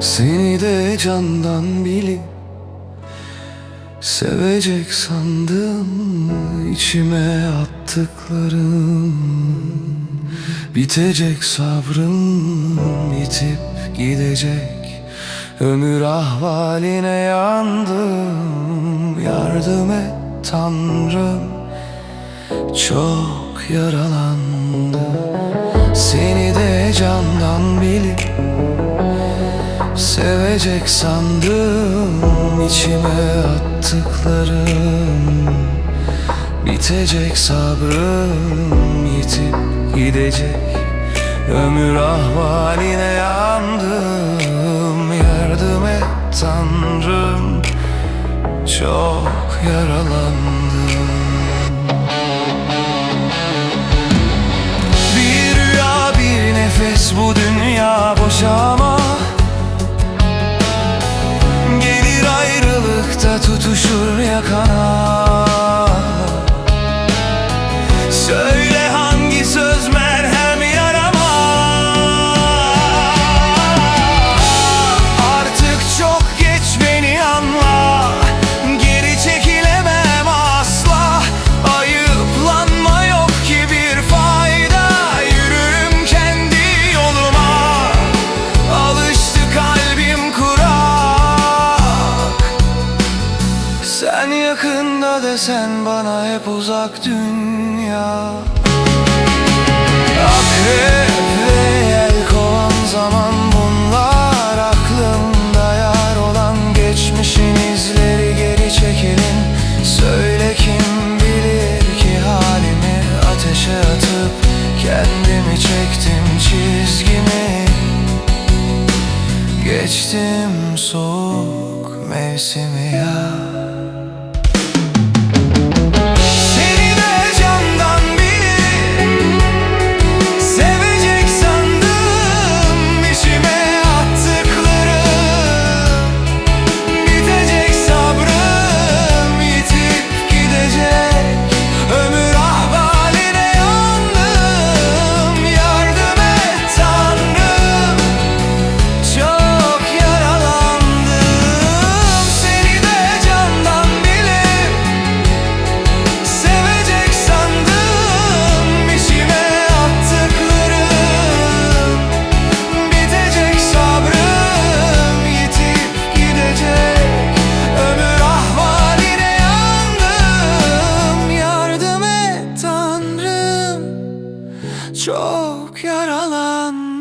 Seni de candan bilip Sevecek sandım. İçime attıklarım Bitecek sabrım yitip gidecek. Ömür ahvaline yandım Yardım et Tanrım. Çok yaralandım. Seni de candan bilip Sevecek sandım içime attıklarım. Bitecek sabrım yitip gidecek. Ömür ahvaline yandım Yardım et Tanrım. Çok yaralandım. Bir rüya bir nefes bu dünya car Sen yakında desen bana hep uzak dünya. Akrep ve yelkovan zaman bunlar Aklımda yar olan geçmişin izleri geri çekilin. Söyle kim bilir ki halimi ateşe atıp Kendimi çektim çizgimi. Geçtim soğuk mevsimi ya Çok yaralandım